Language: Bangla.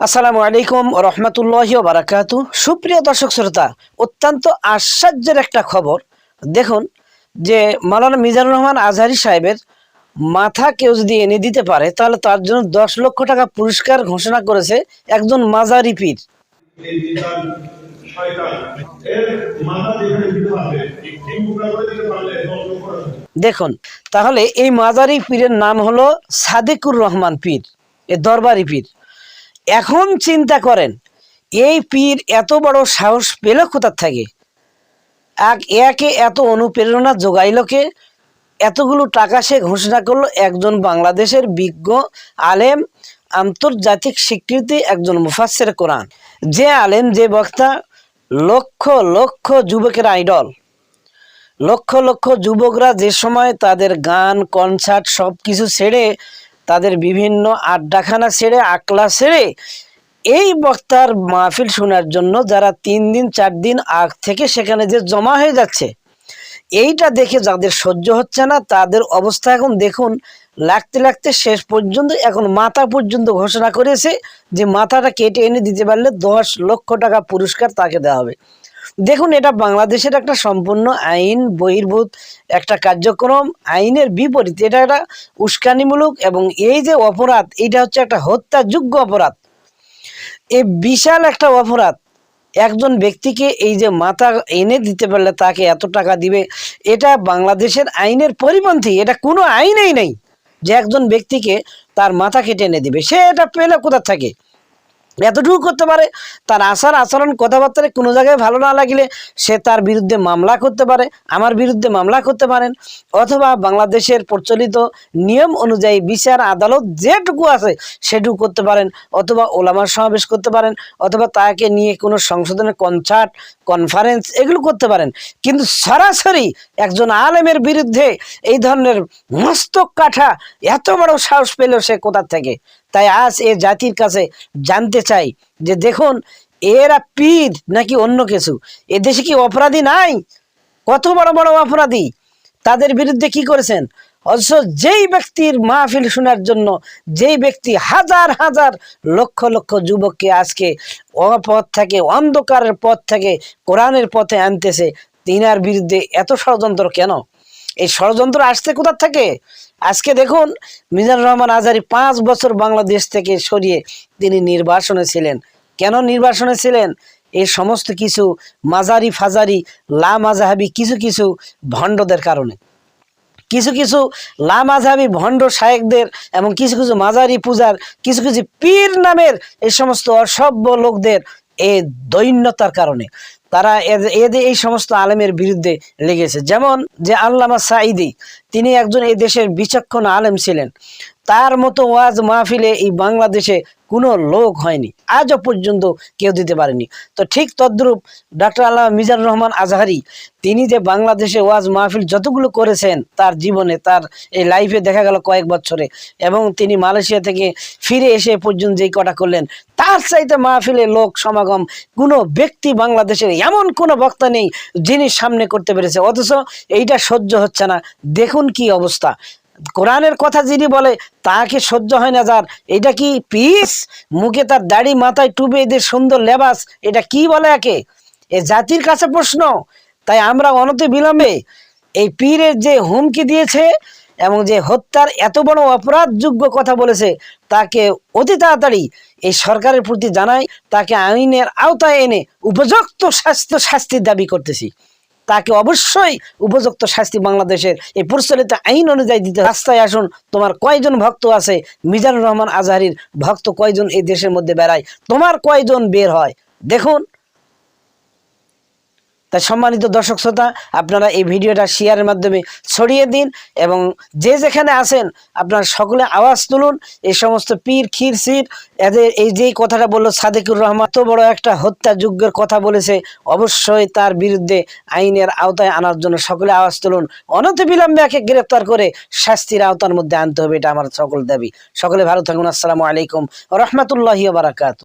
আসসালামু আলাইকুম রহমতুল্লাহ বারাকাতু। সুপ্রিয় দর্শক শ্রোতা, অত্যন্ত আশ্চর্যের একটা খবর। দেখুন যে মালানা মিজানুর রহমান আজহারি সাহেবের মাথা কেউ যদি এনে দিতে পারে, তাহলে তার জন্য দশ লক্ষ টাকা পুরস্কার ঘোষণা করেছে একজন মাজারি পীর। দেখুন, তাহলে এই মাজারি পীরের নাম হলো সাদেকুর রহমান পীর, এ দরবারি পীর। এখন চিন্তা করেন, এই পীর এত বড় সাহস পেল কোথার থাকে? এক, একে এত অনুপ্রেরণা যোগাইলকে এতগুলো টাকা সে ঘোষণা করল একজন বাংলাদেশের বিজ্ঞ, আলেম, আন্তর্জাতিক স্বীকৃতি একজন মুফাসের কোরআন। যে আলেম, যে বক্তা, লক্ষ লক্ষ যুবকের আইডল। লক্ষ লক্ষ যুবকরা যে সময় তাদের গান, কনসার্ট সব কিছু ছেড়ে তাদের বিভিন্ন আড্ডাখানা ছেড়ে আকলা ছেড়ে এই বক্তার মাহফিল শোনার জন্য যারা তিন দিন, চার দিন আগ থেকে সেখানে যে জমা হয়ে যাচ্ছে, এইটা দেখে যাদের সহ্য হচ্ছে না, তাদের অবস্থা এখন দেখুন, লাগতে লাগতে শেষ পর্যন্ত, এখন মাথা পর্যন্ত ঘোষণা করেছে যে মাথাটা কেটে এনে দিতে পারলে দশ লক্ষ টাকা পুরস্কার তাকে দেওয়া হবে। দেখুন, এটা বাংলাদেশের একটা সম্পূর্ণ আইন, বহির্ভূত একটা কার্যক্রম, আইনের বিপরীত। এটা একটা উস্কানিমূলক এবং এই যে অপরাধ, এটা হচ্ছে একটা হত্যাযোগ্য অপরাধ। এই বিশাল একটা অপরাধ। একজন ব্যক্তিকে এই যে মাথা এনে দিতে পারলে তাকে এত টাকা দিবে, এটা বাংলাদেশের আইনের পরিপন্থী, এটা কোনো আইনেই নেই যে একজন ব্যক্তিকে তার মাথা কেটে এনে দিবে। সে এটা পেলে কোথা থাকে? এতটুকু করতে পারে, তার আচার আচরণ কথাবার্তা কোনো জায়গায় ভালো না লাগলে সে তার বিরুদ্ধে মামলা করতে পারে, আমার বিরুদ্ধে মামলা করতে পারেন, অথবা বাংলাদেশের প্রচলিত নিয়ম অনুযায়ী বিচার, আদালত যেটুকু আছে সেটুকু করতে পারেন, অথবা ওলামার সমাবেশ করতে পারেন, অথবা তাকে নিয়ে কোনো সংশোধনের কনসার্ট, কনফারেন্স এগুলো করতে পারেন। কিন্তু সরাসরি একজন আলেমের বিরুদ্ধে এই ধরনের মস্তক কাঠা এত বড় সাহস পেল সে কোথা থেকে? তাই আজ এ জাতির কাছে জানতে চাই যে দেখুন, এরা পীর নাকি অন্য কিছু? এ দেশে কি অপরাধী নাই? কত বড় বড় অপরাধী। তাদের বিরুদ্ধে কি করেছেন? অথচ যেই ব্যক্তির মাহফিল শোনার জন্য যেই ব্যক্তি হাজার হাজার লক্ষ লক্ষ যুবককে আজকে অপথ থেকে, অন্ধকারের পথ থেকে, কোরআনের পথে আনতেছে, তিনার বিরুদ্ধে এত ষড়যন্ত্র কেন? এই ষড়যন্ত্র আসতে কোথা থেকে? আজকে দেখুন, মিজানুর রহমান আজারি পাঁচ বছর বাংলাদেশ থেকে সরিয়ে তিনি নির্বাসনে ছিলেন। কেন নির্বাসনে ছিলেন? এই সমস্ত কিছু মাজারি ফাজারি লা মাজাহাবি কিছু কিছু ভণ্ডদের কারণে। কিছু কিছু লামাঝাবি ভণ্ড শায়েকদের এবং কিছু কিছু মাজারি পূজার, কিছু কিছু পীর নামের এই সমস্ত অসভ্য লোকদের এই দৈন্যতার কারণে। তারা এদ- এদের এই সমস্ত আলেমের বিরুদ্ধে লেগেছে। যেমন যে আল্লামা সাঈদি, তিনি একজন এই দেশের বিচক্ষণ আলেম ছিলেন। তার মতো ওয়াজ মাহফিলে এই বাংলাদেশে কোনো লোক হয়নি। আজও পর্যন্ত কেউ দিতে পারেনি। তো ঠিক তদ্রূপ ডক্টর আল্লাহ মিজানুর রহমান আজহারি, তিনি যে বাংলাদেশে ওয়াজ মাহফিল যতগুলো করেছেন, তার জীবনে, তার এই লাইফে দেখা গেল কয়েক বছরে, এবং তিনি মালয়েশিয়া থেকে ফিরে এসে পর্যন্ত যেই কটা করলেন, তার চাইতে মাহফিলে লোক সমাগম কোনো ব্যক্তি বাংলাদেশের এমন কোনো বক্তা নেই, যিনি সামনে করতে পেরেছে। অথচ এইটা সহ্য হচ্ছে না। দেখুন কি অবস্থা। কোরআনের কথা যিনি বলে, তাকে সহ্য হয় না যার। এটা কি পিস মুখে তার দাড়ি মাথায় টুবে এদের সুন্দর লেবাস, এটা কি বলে একে? এ জাতির কাছে প্রশ্ন। তাই আমরা অনতি বিলম্বে এই পীরের যে হুমকি দিয়েছে এবং যে হত্যার এত বড় অপরাধযোগ্য কথা বলেছে, তাকে অতি তাড়াতাড়ি এই সরকারের প্রতি জানাই, তাকে আইনের আওতায় এনে উপযুক্ত স্বাস্থ্য শাস্তির দাবি করতেছি। তাকে অবশ্যই উপযুক্ত শাস্তি বাংলাদেশের এই প্রচলিত আইন অনুযায়ী দিতে রাস্তায় আসুন, তোমার কয়জন ভক্ত আছে? মিজানুর রহমান আজহারির ভক্ত কয়জন এই দেশের মধ্যে বেড়ায়? তোমার কয়জন বের হয়? দেখুন তাই সম্মানিত দর্শক শ্রোতা, আপনারা এই ভিডিওটা শেয়ারের মাধ্যমে ছড়িয়ে দিন এবং যে যেখানে আছেন, আপনারা সকলে আওয়াজ তুলুন। এই সমস্ত পীর, ক্ষীর, সির, এদের এই যেই কথাটা বলল সাদেকুর রহমান, এত বড় একটা হত্যাযজ্ঞের কথা বলেছে, অবশ্যই তার বিরুদ্ধে আইনের আওতায় আনার জন্য সকলে আওয়াজ তুলুন। অনতিবিলম্বে একে গ্রেপ্তার করে শাস্তির আওতার মধ্যে আনতে হবে, এটা আমার সকল দাবি। সকলে ভালো থাকুন, আসসালামু আলাইকুম, রহমতুল্লাহি বারাকাত